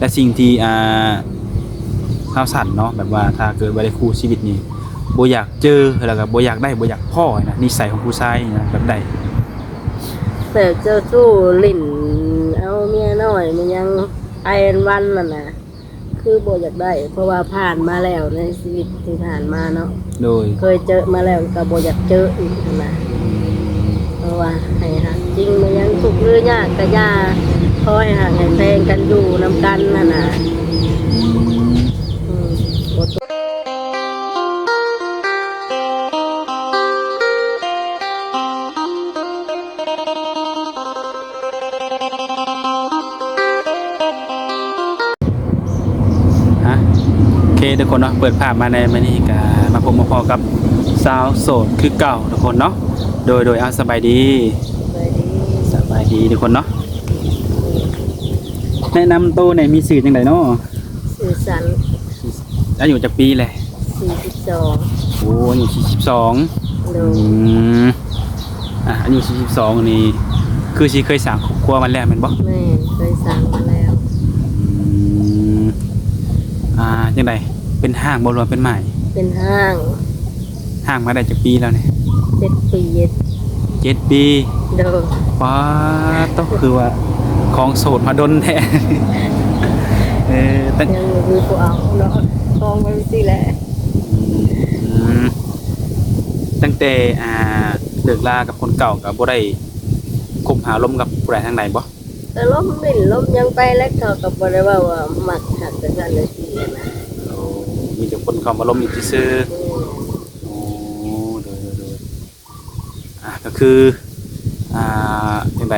และสิ่งที่อ่าข่าวสั่นเนาะแบบว่าถ้าเกิดว่าได้คู่ชีวิตนี่บ่อยากเจอแล้วก็บ่อยากได้บ่อยากพ่อนะนิสัยของผู้ชายนี่นะแบบใดแต่เจ้าสู้ลิ่น เอาเมียน้อยมันยังไออันวันน่ะนะคือบ่อยากได้ เพราะว่าผ่านมาแล้วในชีวิตที่ผ่านมาเนาะโดย เคยเจอมาแล้วก็บ่อยากเจออีกหั้นนะเพราะว่าให้หักจ ริงมันยังทุกหรือยากก็ยาคอยหักให้แพงกันอยู่นำกันน่ะนะอืมบ่ตกฮะโอเคทุกคนเนาะเปิดภาพมาในมื้อนี้ก็มาพบมาพอกับสาวโสดคือเก่าทุกคนเนาะโดยโดยเอาสบายดี ดีทุกคนเนาะแนะนำตัวในอยมีสื่อจังไดเนาะสื่อสันอายุจักปีแหละ42โอ้อายุ42โดอืยมอะอายุ42นี่คือสิเคยสร้างครอบครัวมาแล้วแม่นบ่แม่เคยสั่งมาแล้วอืมอ่าจังไดเป็นห้างบ่รวมเป็นใหม่เป็นห้างห้างมาได้จักปีแล้วเนี่ยเจ็ดปี เจ็ดปีโดยว้าต้องคือว่าของโสดมาดนแท้เออตั้งยังมีผู้เอาเนาะทองไปสิแหละอืมตั้งแต่อ่าเลิกลากับคนเก่ากับบ่ได้คบหาลมกับผู้ใดทางใดบ่แต่ล้มบิ่นล้มยังไปแล้วเขาก็บ่ได้ว่าว่ามักหักแต่กันเลยสินะโอ้มีแต่คนเข้ามาลมอยู่ซื่ออืมๆโอ้โดยโดยโดยอ่า ก็คืออ่าจังได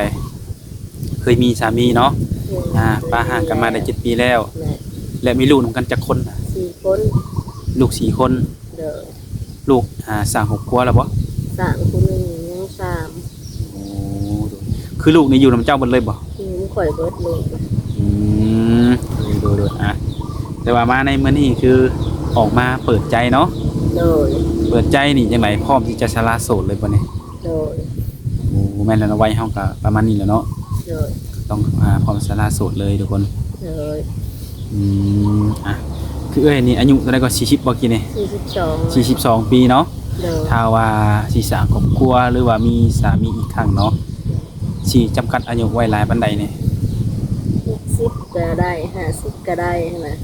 เคยมีสามีเนาะอ่าป้าห่างกันมาได้เจ็ดปีแล้วแม่และมีลูกนำกันจักคนน่ะสี่คนลูกสี่คน เด้อลูกอ่าสร้างครอบครัวแล้วบ่สามคนหนึงยังสามโอ้โดยคือลูกนี่อยู่นำเจ้าเบิดเลยบ่อืมข่อยเบิดเลยอืมโดยโดยอะแต่ว่ามาในมื้อนี้คือออกมาเปิดใจเนาะโดยเปิดใจนี่จังไดพร้อมที่จะสละโสดเลยบ่เนี่ยโดยโอ้ แม่นแล้วเนาะวัยเฮาก็ประมาณนี้แหล้วเนาะโดยต้องอ่าพร้อมสละโสดเลยทุกคนโดยอืมอะคือเอ้ยนี่อายุเท่าไหร่ก็40บ่กี่นี่สี่สิบสอง42 ปีเนาะ โดยถ้าว่าสิสร้างครอบครัวหรือว่ามีสามีอีกครั้งเนาะสิจำกัดอายุไว้หลายปานใดนี่หกสิบก็ได้ห้าสิบก็ได้นะ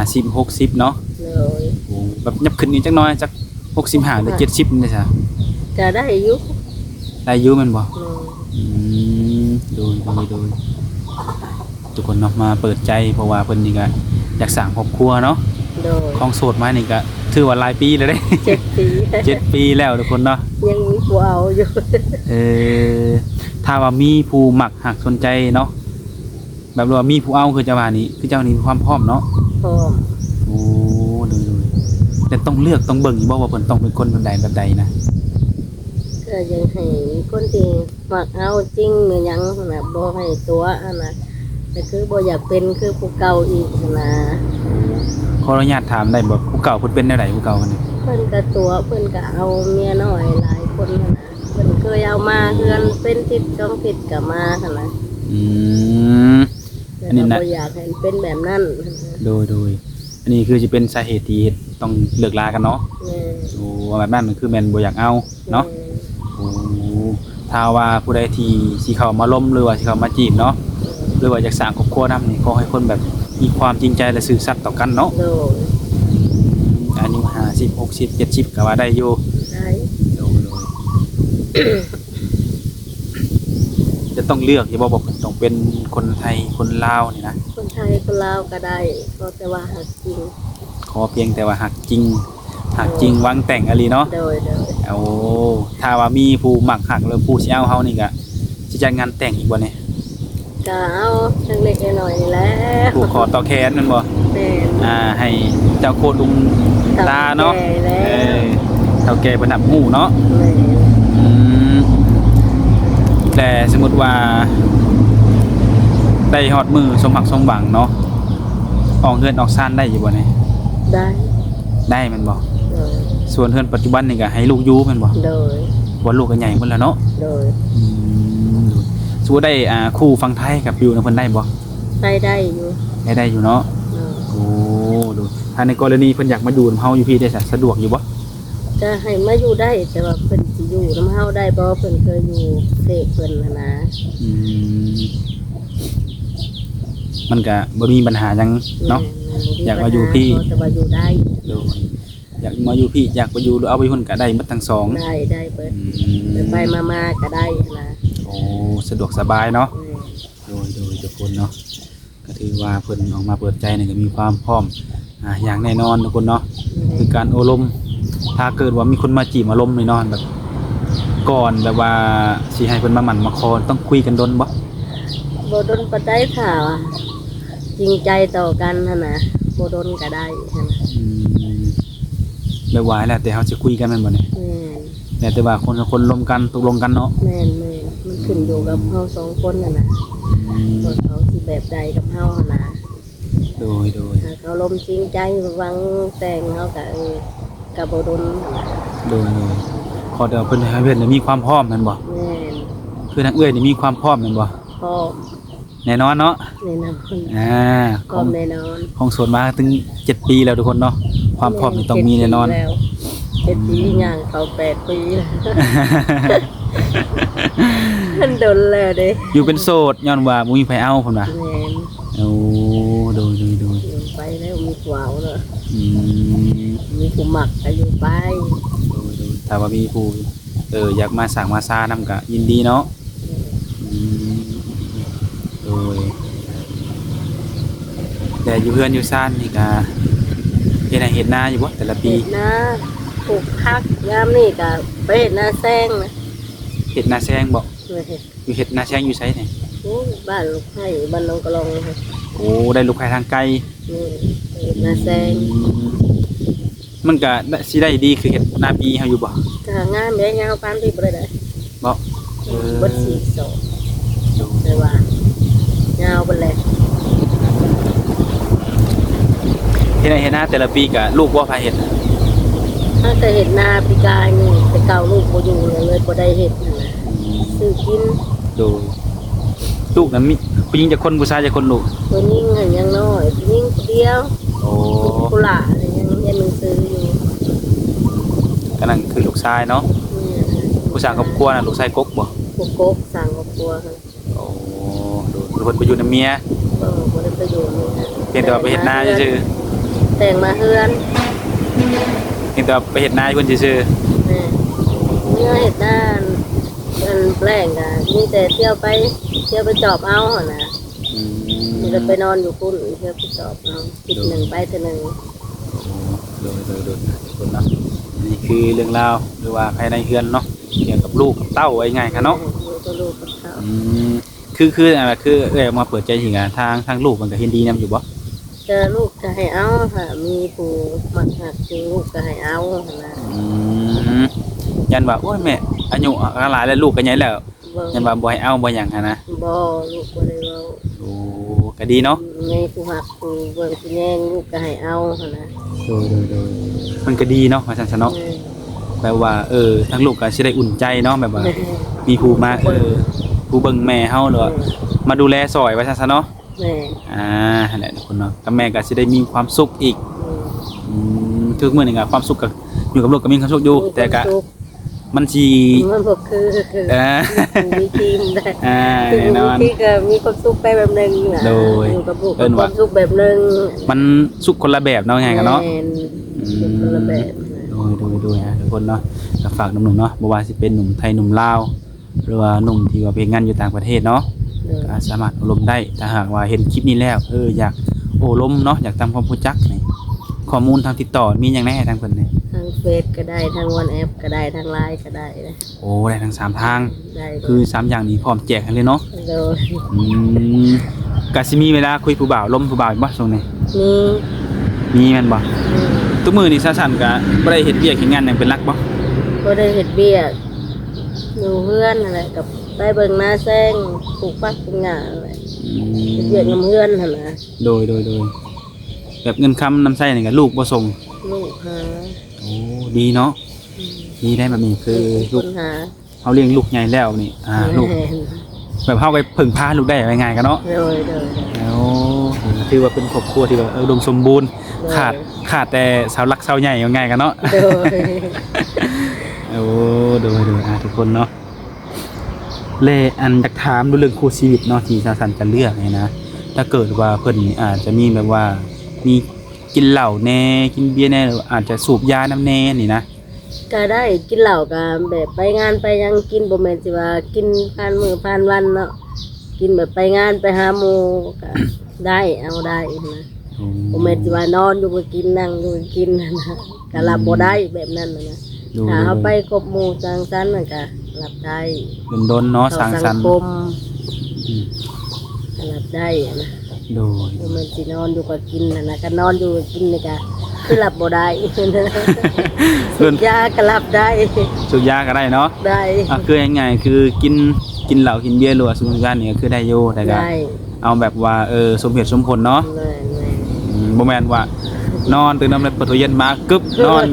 50 60เนาะโดยโอ้แบบยับขึ้นอีกจักหน้อยจัก65หรือ70นี่ซะก็ได้อยุค ได้อยู่แม่นบ่โดยอืมโดยโดยโดยทุกคนเนาะมาเปิดใจเพราะว่าเพิ่นนี่ก็อยากสร้างครอบครัวเนาะโดยของโสดมานี่ก็ถือว่าหลายปีแล้วเด้ เจ็ดปีเจ็ดปีแล้วทุกคนเนาะยังมีผู้เอาอยู่เออถ้าว่ามีผู้หมักหักสนใจเนาะแบบว่ามีผู้เอาคือเจ้าว่านี้คือเจ้านี่มีความพร้อมเนาะพร้อมโอ้ดูดูแต่ต้องเลือกต้องเบิ่งอีกบ่ว่าเพิ่นต้องเป็นคนแบบใดแบบใดนะ ก็ยังให้คนที่มักเอาจริงหรือหยังนะบ่ให้ตัวอันนะแต่คือบ่อยากเป็นคือผู้เก่าอีกนะขออนุญาตถามได้บ่ผู้เก่าเพิ่นเป็นแนวใดผู้เก่าเพิ่นนี่เพิ่นก็ตัวเพิ่นก็เอาเมียน้อยหลายคนหั้นนะเพิ่นเคยเอามาเฮือนเป็นทิศช่องทิศก็มาหั่นนะอืมแต่อันนี้ก็นะบ่อยากให้เป็นแบบนั้นหั้นนะโดยโดยอันนี้คือจะเป็นสาเหตุที่ต้องเลิกลากันเนาะแม่โอ้ว่าแบบนั้นคือแมนบ่อยากเอาเนาะโอ้ ถ้าว่าผู้ใดที่สิเข้ามาล้มหรือว่าสิเข้ามาจีบเนาะหรือว่าอยากสร้างครอบครัวนํนี่ขอให้คนแบบมีความจริงใจและซื่อสัตย์ต่อกันเนาะโดยอายุ50 60 70ก็ว่าได้อยู่ได้โดยโดยจะต้องเลือกอย่าบอกว่าต้องเป็นคนไทยคนลาวนี่นะคนไทยคนลาวก็ได้ก็แต่ว่าหักจริงขอเพียงแต่ว่าหักจริง หักจริงวางแต่งอะไรเนาะโดยโดยเอาถ้าว่ามีผู้หมักหักหรือผู้สิเอาเฮานี่ก็สิจัดงานแต่งอีกบ่เนี่ยก็เอาทั้งเล็กๆน้อยๆนี่แหล้วผู้ขอต่อแขนนั่นบ่แม่นอ่าให้เจ้าโคตรลุงตาเนาะแก่แล้เอวอเฒ่าแก่เพิ่นนับฮู้เนาะแม่นอืมแต่สมมุติว่า ได้ฮอดมือสมหักสมหวังเนาะออกเฮือนออกซ่านได้อยู่บ่เนี่ยได้ได้แมันบ่โดย ส่วนเฮือนปัจจุบันนี่ก็ให้ลูกอยู่แม่นบ่โดย บ่ลูกก็ใหญ่เพิ่นแล้วเนาะโดยอืมสมมุติได้อ่าคู่ฟังไทยกับอยู่นำเพิ่นได้บ่ไปได้อยู่ได้ได้อยู่เนาะเออโอ้ดูถ้าในกรณีเพิ่นอยากมาอยู่นำเฮาอยู่พี่ได้สะสะดวกอยู่บ่จะให้มาอยู่ได้แต่ว่าเพิ่นสิอยู่น้ำเฮาได้บ่เพิ่นเคยอยู่เสกเพิ่นน่ะนะอืมมันก็บ่มีปัญหาหยังเนาะ อยากมาอยู่พี่ แต่ว่าอยู่ได้ โดย อยากมาอยู่พี่อยากไปอยู่หรือเอาไปหุ่นก็ได้หมดทั้งสองได้ได้เปิดอืไปมไปมามาก็ได้นะโอ้สะดวกสบายเนาะเออโดยโดยทุกคนเนาะก็ถือว่าเพิ่นออกมาเปิดใจเนี่ยก็มีความพร้อมอ่าอย่างแน่นอนทุกคนเนาะคือการโอลมถ้าเกิดว่ามีคนมาจีบมาลมเลยเนาะแบบ ก่อนแบบว่าสิให้เพิ่นมาหมั่นมาคอต้องคุยกันดนบ่บ่ดนปานใดค่ะว่าจริงใจต่อกันหั่นน่ะบ่ดนก็ได้หั่นน่ะอืม แบบว่าแล้วแต่เฮาสิคุยกันแม่นบ่เนี่ยแม่นแล้วแต่ว่าคนกับคนลมกันตกลงกันเนาะแม่นแม่นมันขึ้นอยู่กับเฮาสองคนน่ะนะอืมว่าเขาสิแบบใดกับเฮาหั่นน่ะโดยโดยถ้าเขาลมจริงใจหวังแต่งเฮาก็เออก็บ่ดนหั่นน่ะโดยโดยขอแต่ว่าเพิ่นให้เพิ่นน่ะมีความพร้อมแม่นบ่แม่นคือทางเอื้อยนี่มีความพร้อมแม่นบ่พ่อ แน่นอนเนาะแน่นอนอ่าพขร้อองมแน่นอนของสวนมาถึงเจ็ดปีแล้วทุกคนเนาะความพร้อมนี่ต้องมีแน่นอนแล้วเจ็ดปีย่างเขาแปดปีแล้วมันโดนแล้วเด้อยู่เป็นโสดย้อนว่าบ่มีไผเอาเพิ่นว่าแม่นโอ้โดยโดยโดยอยู่ไปแล้วมีขวาวเลยอืม มีผู้หมักก็อยู่ไปโดยโดยถ้าว่ามีผู้เอออยากมาสั่งมาซานํก็ยินดีเนาะอืมโดย แต่อยู่เพื่อนอยู่ซ่านนี่ก็เฮ็ดให้เฮ็ดนาอยู่บ่แต่ละปีเห็ดนาปลูกพักยามนี่ก็ไปเห็ดนาแซงนะเฮ็ดนาแซงบ่เห็ดอยู่เฮ็ดนาแซงอยู่ไสนี่โอ้บ้านลูกไผ่บ้านน้องกระลองเลยโอ้ได้ลูกค้าทางไกลนี่เห็ดนาแซงมันก็ได้สิได้ดีคือเฮ็ดนาปีเฮาอยู่บ่ก็งามเด้ยาวปานที่บ่ได้ได้บ่เออบ่สีโสดได้ว่ายาวไปเลย เฮ็ดให้เฮ็ดนาแต่ละปีก็ลูกบ่พาเฮ็ดถ้าแต่เห็ดนาปีกายนี่แต่เก่าลูกบ่อยู่เลยเลยบ่ได้เห็ดนั่นน่ะซื้อกินโดยลูกนั้นมีผู้หญิงจะคนผู้ชายจะคนลูกตัวยิ่งหันยังน้อยตัวยิ่งคนเดียวโอ้กุหลาบยังเรียนหนังสืออยู่ก็นั่นคือลูกชายเนาะนี่นะผู้สร้างครอบครัวน่ะลูกชายกกบ่พวกกกสั่งครอบครัวค่ะโอ้โดยคือเพิ่นไปอยู่นำเมียก็บ่ได้ประโยชน์เลยนะเพียงแต่ว่าไปเฮ็ดนาซื่อ แต่งมาเฮือนๆเพียงแต่ว่าไปเฮ็ดนาให้เพิ่นซื่อแม่เมื่อเฮ็ดหน้าอันแปลงก็มีแต่เที่ยวไปเที่ยวไปจอบเอาหั่นน่ะๆอืมีมแต่ไปนอนอยู่พุ่นเที่ยวไปจอบเอาคิดหนึ่งไปเท่านึงโดยโดยโดยทุกคนเนาะนี่คือเรื่องราวหรือว่าภายในเฮือนเนาะเกี่ยวกับลูกกับเต้าไว้ง่ายค่ะเนาะ อยู่กับลูกกับเขาอืมคือคืออะไรคือเอ้ยมาเปิดใจจริงอะทางทางลูกมันก็เห็นดีนํอยู่บ่เจอลูกก็ให้เอาค่ะมีผู้มักหักจริงลูกก็ให้เอาหั่นน่ะอืมยันว่าโอ้ยแม่อายุก็หลายแล้วลูกก็ใหญ่แล้วบ่ยันว่าบ่ให้เอาบ่หยังหันนะบ่ลูกบ่ได้เว้าโอ้ก็ดีเนาะมีผู้หักผู้เบิ่งผู้แย่งลูกก็ให้เอาหั่นน่ะโดยโดยโดยมันก็ดีเนาะว่าซั่นซะเนาะแม่แปลว่าเออทั้งลูกก็สิได้อุ่นใจเนาะแบบว่า มีผู้มาเออผู้เบิ่งแม่เฮาหรือว่ามาดูแลซอยว่าซั่นซะเนาะ แม่อ่านั่นแหละทุกคนเนาะกับแม่ก็สิได้มีความสุขอีกอืมอืมทุกมื้อนี่ก็ความสุขก็อยู่กับลูกก็มีความสุขอยู่แต่ก็มันสิมันบ่คือคือเออมีทีมได้อ่าคือแน่นอน ที่ก็มีความสุขไปแบบหนึงน่ะโดยอยู่กับลูกเอิ้ก็นคว่า วามสุขแบบหนึงมันสุขคนละแบบเนาะไงกันเนาะ แม่อืมสุขคนละแบบโดยโดยโดยฮะทุกคนเนาะก็ฝากหนุ่มๆเนาะบ่ว่าสิเป็นหนุ่มไทยหนุ่มลาวหรือว่าหนุ่มที่ว่าไปงานอยู่ต่างประเทศเนาะเออ ก็สามารถอบรมได้ถ้าหากว่าเห็นคลิปนี้แล้วเอออยากโอ้ลมเนาะอยากทำความรู้จักนี่ข้อมูลทางติดต่อมีอย่างไรให้ทางเพิ่นนี่ทางเฟซก็ได้ทางวันแอปก็ได้ทางไลน์ก็ได้นะโอ้ได้ทั้งสามทาง ได้คือสามอย่างนี้พร้อมแจกให้เลยเนาะโดยอืมก็สิมีเวลาคุยผู้บ่าวลมผู้บ่าวอีกบ่ช่วงนี้มีมีแม่นบ่อืมทุกมื้อนี่สั้นๆก็บ่ได้เฮ็ดเวียกเฮ็ดงานหยังเป็นหลักบ่ก็ได้เห็ดเบี้ยอยู่เพื่อนอะไรกับ ไปเบิ่งหน้าแซงปลูกปักปลูกหญ้าอะไรอืเฮ็ดมเบี้ยกับเพื่อนหั่นนะโดยโดยโดยแบบเงินคำนำใช้นี่ก็ลูกบ่ส่งลูกหาโอ้ดีเนาะอืมดีได้แบบนี้คือคลูกนหาเขาเลี้ยงลูกใหญ่แล้วนี่อ่าลูกแม่นแบบเข้าไปพึ่งพาลูกได้ยังไงกันเนาะ โดยโดยโดย แล้วถือว่าเป็นครอบครัวที่แบบเอออุดมสมบูรณ์ขาดขาดแต่เสาหลักเสาใหญ่ยังไงกันเนาะ โดย โอ้โดยโดยอะทุกคนเนาะ เลอันอยากถามดูเรื่องคู่ชีวิตเนาะที่สาวสันจะเลือกเนี่ยนะ ถ้าเกิดว่าเพิ่นอาจจะมีแบบว่ามีกินเหล้าแน่กินเบียร์แน่หรืออาจจะสูบยาน้ำแน่นี่นะก็ได้กินเหล้าก็แบบไปงานไปยังกินบ่แม่นสิว่ากินผ่านมื้อผ่านวันเนาะกินแบบไปงานไปหาหมู่ก็ได้เอาได้นะบ่แม่นสิว่านอนอยู่ก็กินนั่งอยู่ก็กินนะนะก็รับบ่ได้แบบนั้นนะนะ ดูถ้าเฮาไปคบหมู่สังสรรค์นั่นก็รับได้เป็นดนๆเนาะสร้างสรรค์เข้คมอืมก็รับได้อะนะโดยบ่แม่นสินอนอยู่ก็กินนะนะก็นอนอยู่ก็กินนี่ก็คือรับบ่ได้เพิ่นยาก็รับได้สูบยาก็ได้เนาะได้อะคือยังไงคือกินกินเหล้ากินเบียร์หรือว่าสูบยานี่ก็คือได้อยู่แต่ก็ได้เอาแบบว่าเออสมเหตุสมผลเนาะเลยเลยอืมบ่แม่นว่า นอนตื่นนอนแล้วเปิดตู้เย็นมากึบนอน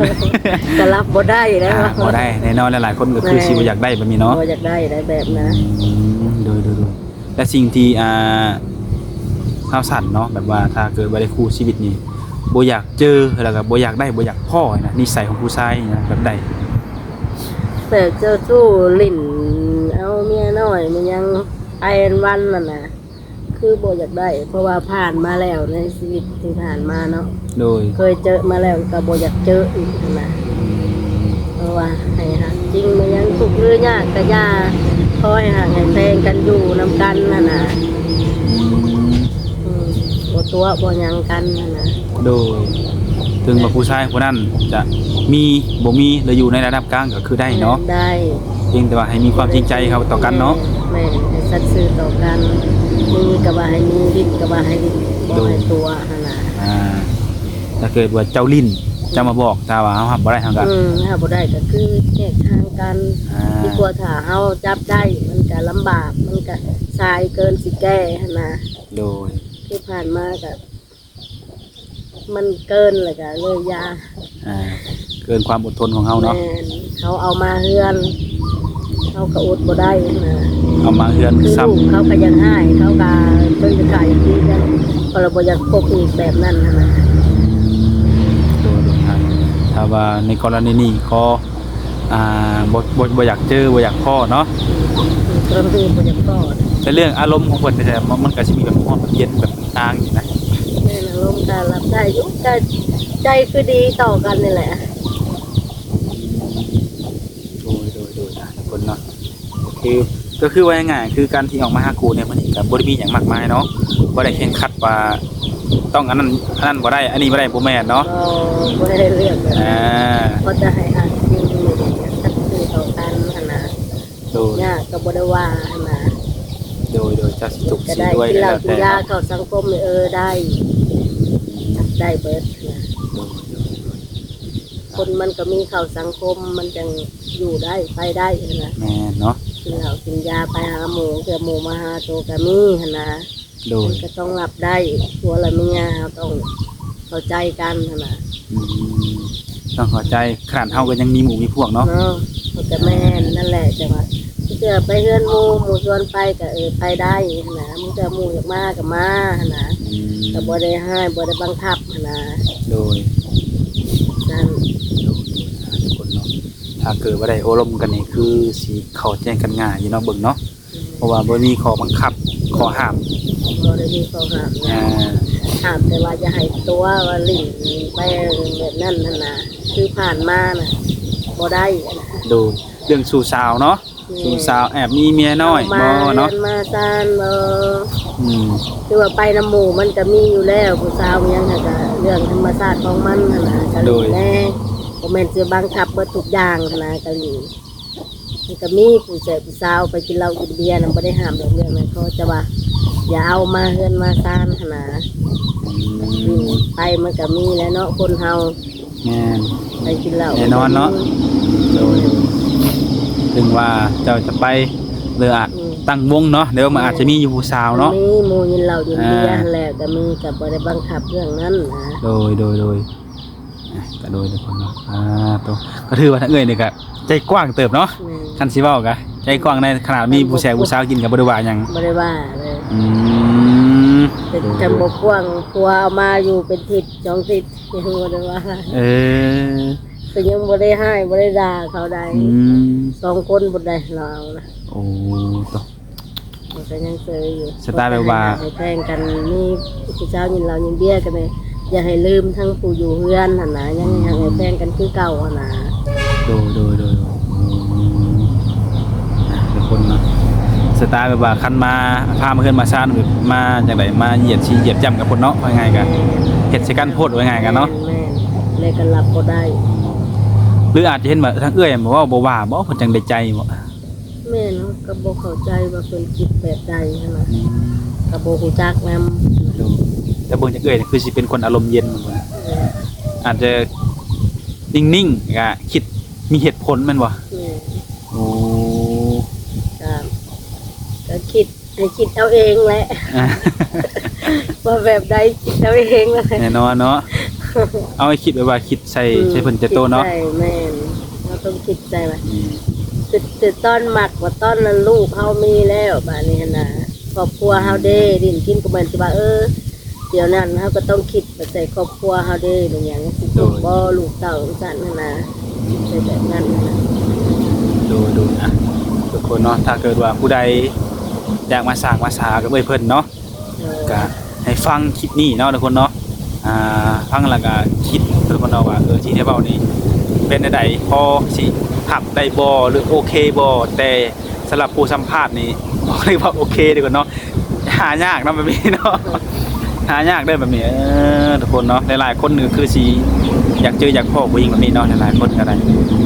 ก็รับบ่ได้แล้วอ่าบ่ได้แน่นอนหลายๆคนก็คือสิบ่อยากได้แบบนี้เนาะบ่อยากได้ได้แบบนะอืมดูดูดูแต่สิ่งที่อ่าข้าวสันเนาะแบบว่าถ้าเกิดว่าได้คู่ชีวิตนี่บ่อยากเจอแล้วก็บ่อยากได้บ่อยากพ่อนะนิสัยของผู้ชายนี่นะแบบใดแต่เจ้าสู้ลิ้นเอาเมียน้อยมันยังไอ้วันนั่นน่ะคือบ่อยากได้ เพราะว่าผ่านมาแล้วในชีวิตที่ผ่านมาเนาะ โดยเคยเจอมาแล้วก็บ่อยากเจออีกนั่นนะเพราะว่าให้หักจริงมันยังทุกข์หรือยากก็ย่าขอให้หักให้แพงกันอยู่นำกันนั่นน่ะอืมอืมบ่ตัวบ่หยังกันนั่นน่ะโดย ถึงว่าผู้ชายคนนั้นจะมีบ่มีหรืออยู่ในระดับกลางก็คือได้เนาะได้เพียงแต่ว่าให้มีความจริงใจเขาต่อกันเนาะแม่ให้สัตย์ซื่อต่อกันมีกับว่าให้มีลิ้นกับว่าให้ลิ้นบ่ให้ตัวหั่นน่ะอ่าถ้า เกิดว่าเจ้าลิ้นจะมาบอกถ้าว่าเฮารับบ่ได้เฮาก็อืมถ้าบ่ได้ก็คือแยกทางกันอ่าดีกว่าถ้าเฮาจับได้มันก็ลำบากมันก็สายเกินสิแก้หั่นน่ะโดยที่ผ่านมาก็มันเกินเลยก็เลยยาอ่าเกินความอดทนของเฮาเนาะแม่นเขาเอามาเฮือนเขาก็อดบ่ได้นะ เอามาเฮือนคือซ้ำ ลูกเขาก็ยังให้เขาก็เพิ่นจะขายที่กันก็เราบ่อยากพบอีกแบบนั้นนะนะโดยโดยอ่า ถ้าว่าในกรณีนี้ก็อ่าบ่บ่บ่อยากเจอบ่อยากพ่อเนาะก็คือบ่อยากพอดแต่เรื่องอารมณ์ของเพิ่นแต่มันมันก็สิมีแบบร้อนแบบเย็นแบบต่างอยู่นะแม่นอารมณ์การรับได้อยุใจใจคือดีต่อกันนี่แหละโดยโดยโดยอะทุกคนเนาะคือก็คือว่าง่ายๆคือการที่ออกมาหาครูเนี่ยมันก็บ่ได้มีหยังมากมายเนาะบ่ได้แข่งขัดว่า ต้องอันนั้นอันนั้นบ่ได้ อันนี้บ่ได้บ่แม่นเนาะก็บ่ได้เลือกเลยอ่าเขาจะให้หักจริงสักคือต่อกันหั่นนะโดยยากก็บ่ได้ว่าหั่นนะโดยโดยจะสิถูกก็สิได้ด้วยกินเหแล้ล้าวกินแต่ยาเข้าสังคมนี่เออได้ ได้เบิดนะคนมันก็มีเข้าสังคมมันจังอยู่ได้ไปได้นะแม่นเนาะกินเหล้ากินยาไปหาหมูเกือหมูมาหาโตวกะมีหนนะ โดมัยนก็ต้องรับได้ผัวละเมียเราต้องเข้าใจกันหั้นนะอืมต้องเข้าใจขนาดเฮาก็ยังมีหมู่มีพวกเนาะ เนาะมันก็แม่นนั่นแหละจังว่าเกือไปเฮือนหมูหมูชวนไปก็เออไปได้หั้นนะมึงจะหมูอยากมาก็มาหั้นนะอืม ก็บ่ได้ให้บ่ได้บังคับหั้นนะโดย นั่นโดยอ่าทุกคนเนาะ ถ้าเกิดว่าได้โอลมกันนี่คือสิเข้าแจ้งกันง่ายอยู่เนาะเบิ่งเนาะ เพราะว่าบ่มีข้อบังคับข้อห้าม บ่ได้มีข้อห้ามนะอ่าห้ามแต่ว่าจะให้ตัวว่าลิ่นไปแบบนั้นนั่นนะคือผ่านมาน่ะบ่ได้นะโดยเรื่องสู่สาวเนาะสู่สาวแอบมีเมียน้อยมาบ่เนาะรียมาซานเอออืมคือว่าไปน้ำหมู่มันก็มีอยู่แล้วผู้สาวมันยังก็เรื่องธรรมชาติของมันหั่นนะกะลีแน่บ่แม่นสิบังคับเบิดทุกอย่างหั่นนะกะลีมันก็มีผู้เสพผู้สาวไปกินเหล้ากินเบียร์น่ะบ่ได้ห้ามเรื่องเรื่องนั้นเขาจะว่า อย่าเอามาเฮือนมาซานหั่นนะอืมไปมันก็มีแล้วเนาะคนเฮาแม่น ไปกินเหล้าแน่นอนเนาะ โดยถึงว่าเจ้าจะไปหรืออาจตั้งวงเนาะเดี๋ยวมันอาจจะมีอยู่ผู้สาวเนาะ มีหมู่ยินเหล้ายินเบียร์อ่าหั่นแหละก็มีกับบ่ได้บังคับเรื่องนั้นนะโดยโดยโดยอะก็โดยทุกคนเนาะอ่าตัวก็ถือว่าทั้งเอ้ยนี่ก็ใจกว้างเติบเนาะแม่ คันสิเว้าก็ ใจกว้างในขนาดมีผู้แสบผู้สาวกินกับบริวารยัง บ่ได้ว่าเลยอืม เป็นจำบกว้างพัวเอามาอยู่เป็นทิศสองทิศยังบ่ได้ว่าเออก็ยังบ่ได้ให้บ่ได้ด่าเขาใดอืมสองคนบ่ได้เราเอานะโอ้ตวมันก็ยังเจออยู่สไตล์แบบว่า ให้แพงกันนี่ผู้เจ้ายินเรายินเบี้ยกันเลยอย่าให้ลืมทั้งผู้อยู่เฮือนหั่นนะยังให้ให้แพงกันคือเก่าหั่นนะโดยโดยโดยอืมอะเป็นคนเนาะ สไตล์แบบว่าคันมาพามาขึ้นมาซ่านแบบมาจากไหนมาเหยียดชีเหยียดย่ำกับคนเนาะว่าไงกันเฮ็ดใส่กันโพดว่าไงกันเนาะแม่นเลยกันรับบ่ได้หรืออาจจะเห็นว่าทางเอื้อยบอกว่าบ่ว่าบ่เพิ่นจังได้ใจบ่แม่เนาะก็บ่เข้าใจว่าเพิ่นคิดแบบใดหั่นนะก็บ่ฮู้จักนำดูแต่เบิ่งจากเอื้อยนี่คือสิเป็นคนอารมณ์เย็นเหมือนกันอาจจะนิ่งๆก็คิดมีเหตุผลแม่นบ่ แม่ โอ้ ก็ก็ คิดให้คิดเอาเองแหละอะว่าแบบใดคิดเอาเองแหละแน่นอนเนาะเอาให้คิดไว้ว่าคิดใส่ใส่เพิ่นจะโตเนาะคิดใจแม่นเราต้องคิดใจว่าอืมติดติดต้นหมักว่าต้นนั้นลูกเฮามีแล้วบาดนี้หั่นนะครอบครัวเฮาเด้ดินกินก็เหมือนสิว่าเออเดี๋ยวนั้นเฮาก็ต้องคิดไปใส่ครอบครัวเฮาเด้เป็นหยังสิลูกบ่ลูกเต้าสั่นหั่นนะใช่แบบนั้นหั่นนะดูดูอะทุกคนเนาะถ้าเกิดว่าผู้ใด อยากมาสร้างมาสากับเอ้ยเพิ่นเนาะเออก็ให้ฟังคลิปนี้เนาะทุกคนเนาะอ่าฟังแล้วก็คิดทุกคนเนาะว่าเออที่ได้เว้านี่เป็นได้พอสิหับได้บ่หรือโอเคบ่แต่สำหรับผู้สัมภาษณ์นี่บอกเลยว่าโอเคดีกว่าเนาะหายากเนาะแบบนี้เนาะหายากได้แบบนี้เออทุกคนเนาะหลายๆคนนึงคือสิอยากเจออยากพ่อผู้หญิงแบบนี้เนาะหลายๆคนก็ได้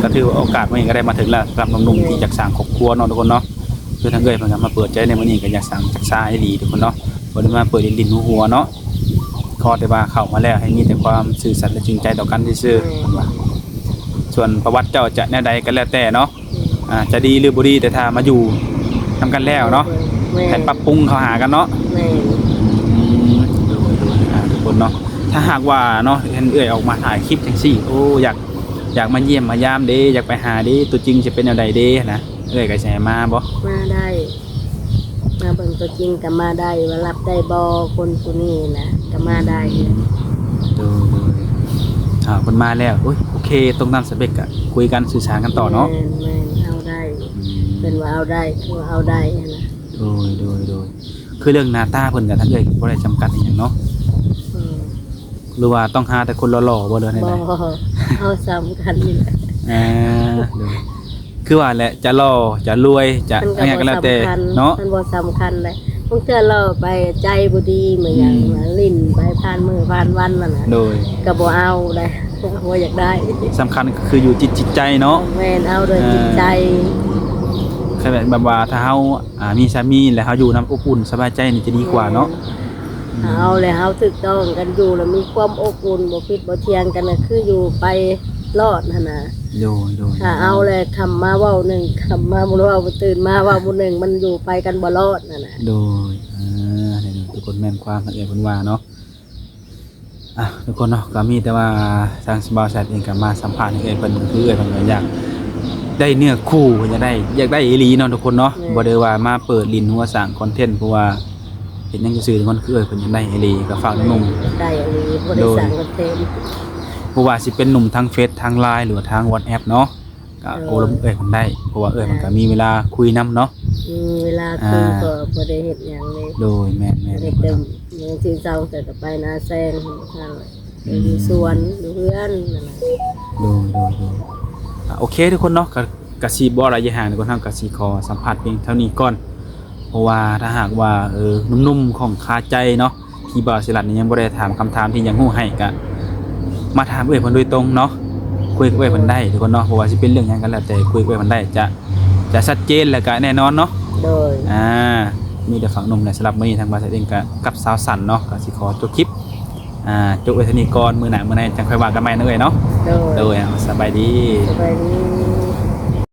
ก็ถือว่าโอกาสมันก็ได้มาถึงแล้วสำหรับหนุ่มๆที่อยากสร้างครอบครัวเนาะทุกคนเนาะ คือทางเอ้ยเพิ่นก็มาเปิดใจในมื้อนี้ก็อยากสร้างจักษาให้ดีทุกคนเนาะบริมาเปิดดินดินหัวเนาะขอแต่ว่าเข้ามาแล้วให้มีแต่ความซื่อสัตย์และจริงใจต่อกันซื่อๆเพิ่นว่าส่วนประวัติเจ้าจะแนวใดก็แล้วแต่เนาะอ่าจะดีหรือบ่ดีแต่ถ้ามาอยู่ทำกันแล้วเนาะให้ปรับปรุงเข้าหากันเนาะแม่ทุกคนเนาะถ้าหากว่าเนาะเห็นเอื้อยออกมาถ่ายคลิปจังซี่โอ้อยากอยากมาเยี่ยมมายามเด้อยากไปหาเด้ตัวจริงจะเป็นแนวใดเด้นะเอื้อยก็สิให้มาบ่มาได้ มาเบิ่งตัวจริงก็มาได้ว่ารับได้บ่คนผู้นี้นะก็มาได้ดูดูอ่าเพิ่นมาแล้วโอ้ยโอเคตรงนั้นสเปกก็คุยกันสื่อสารกันต่อเนาะแม่แม่นเอาได้เป็นว่าเอาได้คือว่าเอาได้อะนะโดยโดยโดยคือเรื่องหน้าตาเพิ่นกับท่านเอ้ยบ่ได้จำกัดอหย่างเนาะอืมหรือว่าต้องหาแต่คนหล่อๆบ่เด้อไหนบ่ๆเอาสำคัญนี่แหละ อ่าโดย คือว่าแหละจะหล่อจะรวยจะมันอะไรก็แล้วแต่สำคัญเนาะมันบ่สำคัญเลยบางเทื่อเราไปใจบ่ดีเหมือนอย่างอืมว่าลิ้นไปผ่านมือผ่านวันนั่นน่ะโดยก็บ่เอาได้บ่อยากได้สำคัญก็คืออยู่จิตจิตใจเนาะ แม่นเอาโดยจิตใจแค่แบบว่าถ้าเฮาอ่ามีสามีแล้วเฮาอยู่นำอบอุ่นสบายใจนี่จะดีกว่าเนาะเอาเลยเฮาถูกต้องกันอยู่แล้วมีความอบอุ่นบ่ผิดบ่เทียงกันน่ะคืออยู่ไป รอดหั่นน่ะโดยโดยถ้าเอาเลยคำมาเว้าหนึ่งคำมาบ่รู้เว้าบ่ตื่นมาเว้าบ่หนึ่งมันอยู่ไปกันบ่รอดนั่นน่ะโดยอ่าเดี๋ยวทุกคนแม่นความละเอียดเพิ่นว่าเนาะอะทุกคนเนาะก็มีแต่ว่าทางสบาวแซดเองก็มาสัมภาษณ์เองเพิ่นก็คือเอ้ยเพิ่นก็อยากได้เนื้อคู่เพิ่นจะได้อยากได้อีหลีเนาะทุกคนเนาะบ่ได้ว่ามาเปิดลินหัวสร้างคอนเทนต์เพราะว่าเห็นหยังซื่อๆทุกคนคือเอ้ยเพิ่นอยากได้อีหลีก็ฝากหนุ่มได้อันนี้บ่ได้สั่งกันเต็ม บ่ว่าสิเป็นหนุ่มทางเฟซทาง LINE หรือว่าทาง WhatsApp เนาะก็โอ้ลมเอ้ยเพิ่นได้เพราะว่าเอ้ยมันก็มีเวลาคุยนํเนาะมีเวลาคุยก็บ่ได้เฮ็ดหยังเลยโดยแม่นแม่นเด็กเดิมเมืองที่เจ้าแต่ก็ไปนาแซงทางไปอยู่สวนอยู่เพื่อนนั่นน่ะโดยโดยโดยอะโอเคทุกคนเนาะก็ก็สิบ่อะไรอย่าห่างทุกคนทางก็สิขอสัมภาษณ์เพียงเท่านี้ก่อนเพราะว่าถ้าหากว่าเออนุ่มๆของคาใจเนาะที่บ่าวสิลัดนี่ยังบ่ได้ถามคำถามที่ยังฮู้ให้ก็ มาถามเอ้ยเพิ่นโดยตรงเนาะคุยกับเอ้ยเพิ่นได้ทุกคนเนาะเพราะว่าสิเป็นเรื่องหยังกันแล้วแต่คุยกับเอ้ยเพิ่นได้จะจะชัดเจนแล้วก็แน่นอนเนาะโดยอ่ามีแต่ฝั่งหนุ่มและสำหรับมื้อนี้ทางบาสเองก็กับสาวสันเนาะก็สิขอจบคลิปอ่าจบไว้เท่านี้ก่อนมื้อหน้ามื้อไหนจังค่อยว่ากันใหม่นะเอ้ยเนาะโดยโดยเอาสบายดี สบายดี